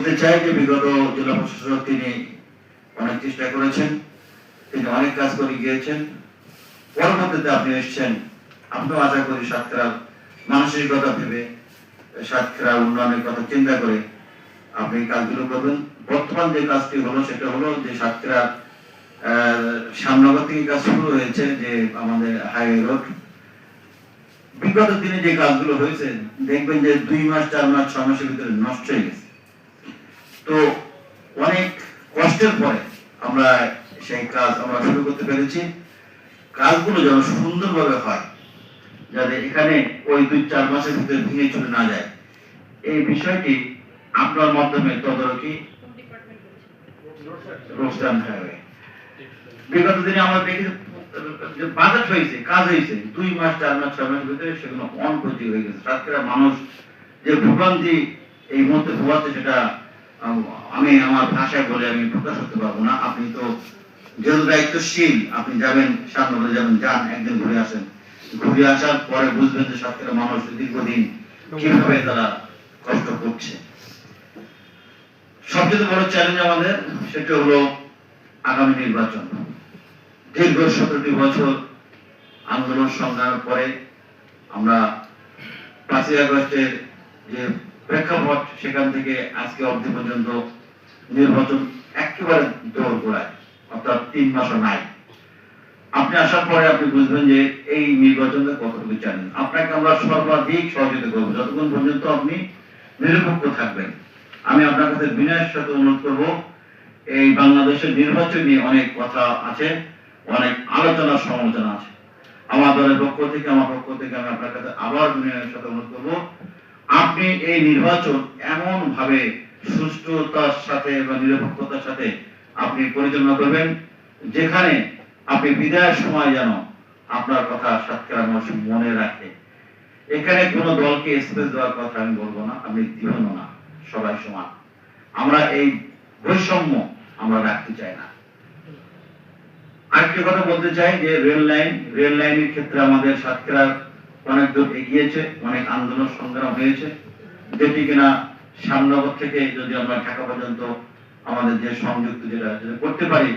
বলতে চাই যে বিগত জেলা প্রশাসক তিনি অনেক চেষ্টা করেছেন, তিনি অনেক কাজ করে গিয়েছেন। পরবর্তীতে আপনি এসেছেন আশা করি ভেবে সাতক্ষীরা উন্নয়নের কথা চিন্তা করে আপনি কাজগুলো করবেন। বর্তমান যে কাজটি হলো, সেটা হলো যে সামনগর থেকে কাজ শুরু হয়েছে যে আমাদের হাইওয়ে রোড। বিগত দিনে যে কাজগুলো হয়েছে, দেখবেন যে দুই মাস, চার মাস ছ মাসের ভিতরে নষ্ট হয়ে গেছে। তো অনেক কষ্টের পরে আমরা সেই কাজ আমরা শুরু করতে পেরেছি। কাজগুলো যেন সুন্দরভাবে হয়, যাতে এখানে ওই দুই চার মাসের ভিতরে ভেঙে চলে না যায়। এই বিষয়টি আপনার মাধ্যমে তদারকি বিগত দিনে আমরা দেখি বাজেট হয়েছে, কাজ হয়েছে, দুই মাস, চার মাস, ছয় মাসের ভিতরে সেগুলো অনপ্রতি হয়ে গেছে। সাতক্ষীরা মানুষ যে ভোগান্তি এই মুহূর্তে ভোগাচ্ছে সেটা আম, আমি আমার ভাষায় বলে আমি প্রকাশ করতে পারব না। আপনি তো যেহেতু দায়িত্বশীল আপনি যাবেন সামনে যাবেন যান একদিন ঘুরে আসেন। ঘুরে আসার পরে বুঝবেন যে সাতক্ষীরা মানুষ দীর্ঘদিন কীভাবে তারা কষ্ট করছে। সবচেয়ে বড় চ্যালেঞ্জ আমাদের সেটা হলো আগামী নির্বাচন। দীর্ঘ সতেরোটি বছর আন্দোলন সংগ্রামের পরে আমরা পাঁচই আগস্টের যে সেখান থেকে আজকে অবধি পর্যন্ত নির্বাচন একেবারে দৌড় গোড়ায় অর্থাৎ তিন মাসও নাই। আপনি আসার পরে আপনি বুঝবেন যে এই নির্বাচনটা কতটুকু চ্যালেঞ্জ আপনাকে আমরা সর্বাধিক সহযোগিতা করব। যতক্ষণ পর্যন্ত আপনি নিরপেক্ষ থাকবেন। আমি আপনার কাছে বিনয়ের সাথে অনুরোধ করব, এই বাংলাদেশের নির্বাচন নিয়ে অনেক কথা আছে, অনেক আলোচনা, সমালোচনা আছে। আমার দলের পক্ষ থেকে, আমার পক্ষ থেকে আমি আপনার কাছে আবার বিনয়ের সাথে অনুরোধ করব। আপনি এই নির্বাচন এমন ভাবে সুষ্ঠুতার সাথে বা নিরপেক্ষতার সাথে আপনি পরিচালনা করবেন, যেখানে আপনি বিদায়ের সময় যেন আপনার কথা সাতক্ষীরা মানুষ মনে রাখে। এখানে কোন দলকে স্পেস দেওয়ার কথা আমি বলব না, আপনি দিবেন না, সবাই সমান। আমরা এই বৈষম্য আমরা রাখতে চাই না। আরেকটি কথা বলতে চাই যে রেল লাইন, রেল লাইনের ক্ষেত্রে আমাদের সাতক্ষীরা অনেক দূর এগিয়েছে, অনেক আন্দোলন সংগ্রাম হয়েছে। যেটি কিনা শ্যামনগর থেকে যদি আমরা ঢাকা পর্যন্ত আমাদের যে সংযুক্ত যদি করতে পারি,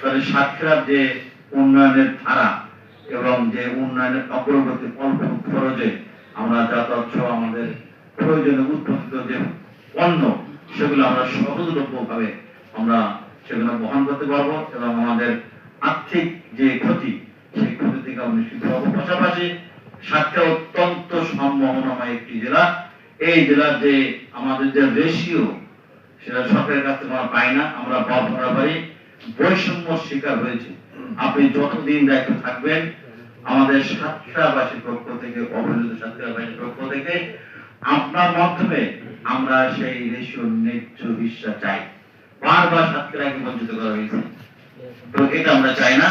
তাহলে সাতক্ষীরার যে উন্নয়নের ধারা এবং যে উন্নয়নের অগ্রগতি, অল্প খরচে আমরা যাতায়াত সহ আমাদের প্রয়োজনে উৎপাদিত যে পণ্য, সেগুলো আমরা সহজলভ্য ভাবে আমরা সেগুলো বহন করতে পারব এবং আমাদের আর্থিক যে ক্ষতি, সেই ক্ষতি থেকে আমরা নিশ্চিত পাশাপাশি সাতটা অত্যন্ত সম্ভাবনাময় একটি জেলা। এই জেলার যে আমাদের যে রেশিও সেটা সরকারের কাছ থেকে আমরা পাই না, আমরা পাব আমরা পারি বৈষম্য শিকার হয়েছে। আপনি যতদিন দায়িত্ব থাকবেন, আমাদের সাতক্ষীরাবাসীর পক্ষ থেকে, অবহেলিত সাতক্ষীরাবাসীর পক্ষ থেকে, আপনার মাধ্যমে আমরা সেই রেশিও ন্যায্য হিস্সা চাই। বারবার সাতক্ষীরাকে বঞ্চিত করা হয়েছে। তো এটা আমরা চাই না।